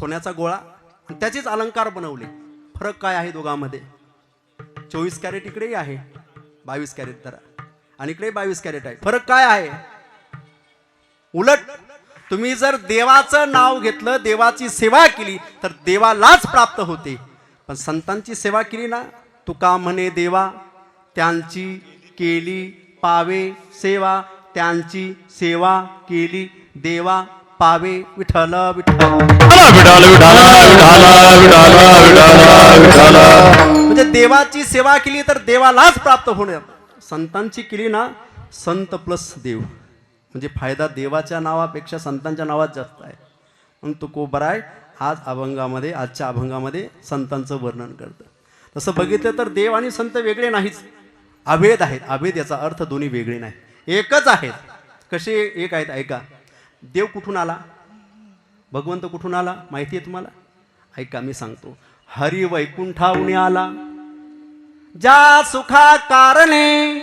सोन्याचा गोळा आणि त्याचेच अलंकार बनवले. फरक काय आहे दोघांमध्ये? चोवीस कॅरेट इकडेही आहे बावीस कॅरेट तर. आणि इकडे बावीस कॅरेट आहे. फरक काय आहे? उलट तुम्ही जर देवाचं नाव घेतलं देवाची सेवा केली तर देवालाच प्राप्त होते. पण संतांची सेवा केली ना तुका म्हणे देवा त्यांची केली पावे सेवा त्यांची सेवा केली देवा. पावे विठ्ठल विठ्ठल. विठाल विठाल विठाल विठाल विठाल विठाल म्हणजे देवाची सेवा केली तर देवालाच प्राप्त होणार संतांची केली ना संत प्लस देव. म्हणजे फायदा देवाच्या नावापेक्षा संतांच्या नावात जास्त आहे. म्हणून तो कोबर आहे आज अभंगामध्ये आजच्या अभंगामध्ये संतांचं वर्णन करतं. तसं बघितलं तर देव आणि संत वेगळे नाहीच. अभेद आहेत. अभेद याचा अर्थ दोन्ही वेगळे नाही. एकच आहेत. कसे एक आहेत? ऐका. देव कुठून आला? भगवंत कुठून आला? माहिती आहे तुम्हाला? ऐका मी सांगतो. हरी वैकुंठाहून आला. ज्या सुखा कारणे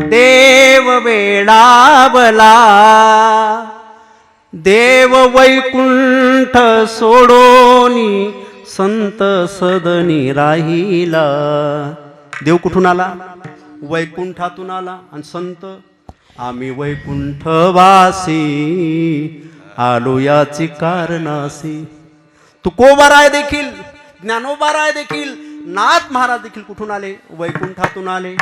देव वेळावला देव वैकुंठ सोडोनी संत सदनी राहिला. देव कुठून आला? वैकुंठातून आला. आणि संत आम्ही वैकुंठवासी आलो याची कारणासी तुकोबाराय देखील ज्ञानोबाराय देखील नाथ महाराज देखील कुठून आले? वैकुंठातून आले.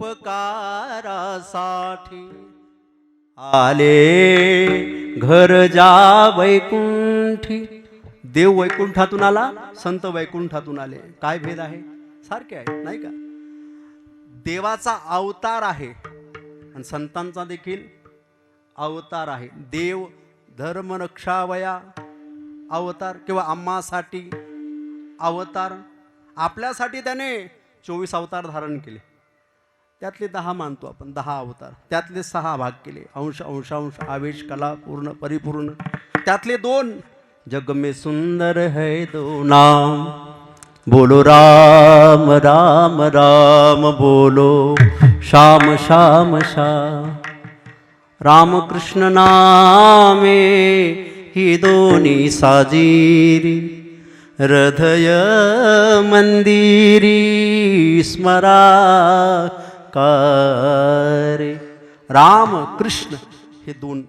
उपकारासाठी आले. घर जा वैकुंठी. देव वैकुंठातून आला संत वैकुंठातून आले. काय भेद आहे? सारखे आहे नाही का? देवाचा अवतार आहे आणि संतांचा देखील अवतार आहे. देव धर्मरक्षावया अवतार किंवा आम्हासाठी अवतार. आपल्यासाठी त्याने चोवीस अवतार धारण केले. त्यातले दहा मानतो आपण दहा अवतार. त्यातले सहा भाग केले. अंश अंशांश आवेश कला पूर्ण परिपूर्ण. त्यातले दोन जग में सुंदर है दो नाम. बोलो राम राम राम बोलो. श्याम श्याम श्याम. रामकृष्ण नामे ही दोन्ही साजिरी. हृदय मंदिरी स्मरा करे. राम कृष्ण हे दोन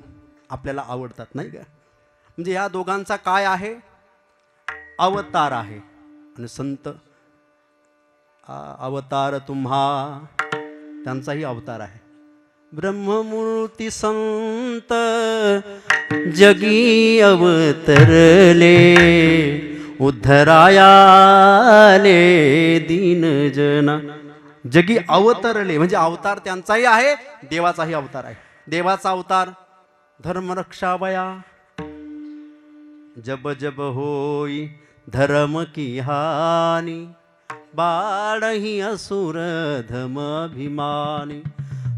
आपल्याला आवडतात नाही का? म्हणजे या दोघांचा काय आहे? अवतार आहे. आणि संत अवतार तुम्हा त्यांचाही अवतार आहे. ब्रह्ममूर्ती संत जगी अवतरले उद्धरायाले दीन जना जगी अवतरले म्हणजे अवतार त्यांचाही आहे देवाचाही अवतार आहे. देवाचा अवतार धर्मरक्षावया जब जब होई धर्म की हानी बाळही असुर धम अभिमानी.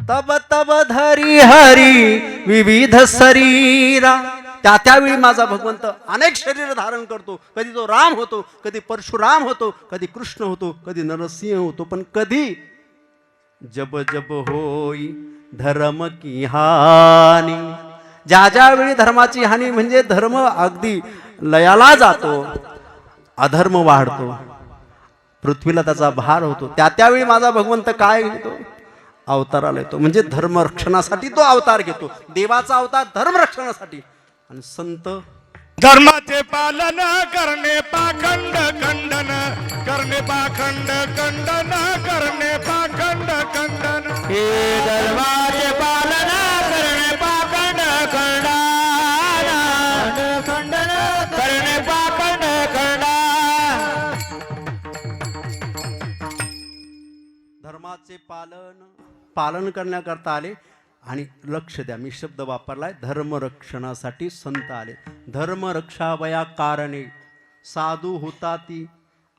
तब तब धरी हरी विविध शरीरा त्या त्यावेळी माझा भगवंत अनेक शरीर धारण करतो. कधी तो राम होतो कधी परशुराम होतो कधी कृष्ण होतो कधी नरसिंह होतो पण कधी जब जब होई धर्म की हानी. ज्या ज्यावेळी धर्माची हानी म्हणजे धर्म अगदी लयाला जातो अधर्म वाढतो पृथ्वीला त्याचा भार होतो त्या त्यावेळी माझा भगवंत काय घेतो? अवताराला येतो. म्हणजे धर्मरक्षणासाठी तो अवतार घेतो. देवाचा अवतार धर्मरक्षणासाठी आणि संत धर्माचे पालन करणे पाखंड खंडन. करणे पाखंड खंडन करणे पाखंड खंडन. हे धर्माचे पालन करणे पाखंड खंडन. खंडन करणे पाखंड खंडन. धर्माचे पालन पालन करण्याकरता आले. आणि लक्ष द्या मी शब्द वापरलाय धर्मरक्षणासाठी संत आले. धर्मरक्षावया कारणे साधू होता ती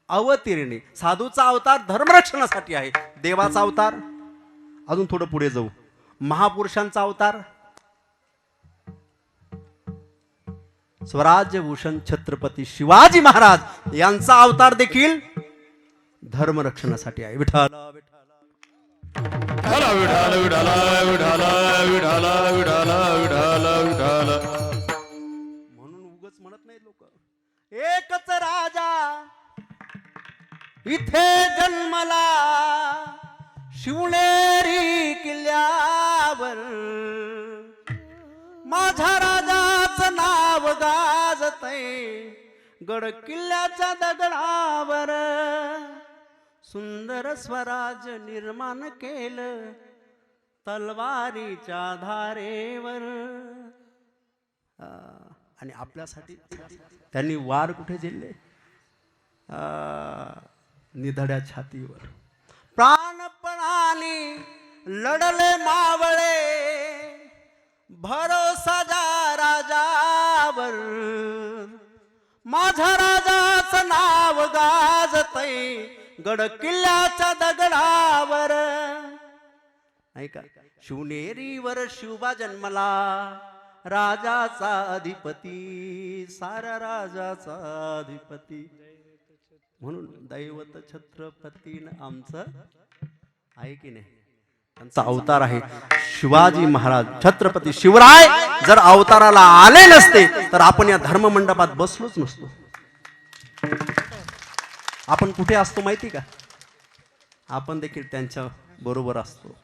अवतीर्णे. साधूचा अवतार धर्मरक्षणासाठी आहे. देवाचा अवतार. अजून थोडं पुढे जाऊ. महापुरुषांचा अवतार. स्वराज्यभूषण छत्रपती शिवाजी महाराज यांचा अवतार देखील धर्मरक्षणासाठी आहे. विठ्ठल विठ्ठल. विठाला विठाला विठाला विठाला विठाला विठाला विठाला विठाला म्हणून उगच म्हणत नाही लोक. एकच राजा इथे जन्मला. शिवनेरी किल्ल्यावर माझ्या राजाचं नाव गाजत गड किल्ल्याच्या दगडावर सुंदर स्वराज निर्माण केलं तलवारीच्या धारेवर. आणि आपल्यासाठी त्यांनी वार कुठे झेलले? निधड्या छातीवर. प्राणपणाने लढले मावळे भरोसा जा राजावर. माझ्या राजाचं नाव गाजतय गड किल्ल्याच्या दगडावर. ऐका शिवनेरीवर शिवबा जन्मला राजाचा अधिपती सारा राजाचा अधिपती. म्हणून दैवत छत्रपतीन आमचं आहे की नाही? त्यांचा अवतार आहे शिवाजी महाराज. छत्रपती शिवराय जर अवताराला आले नसते तर आपण या धर्ममंडपात बसलोच नसतो. आपण कुठे असतो माहिती का? आपण देखील त्यांच्या बरोबर असतो.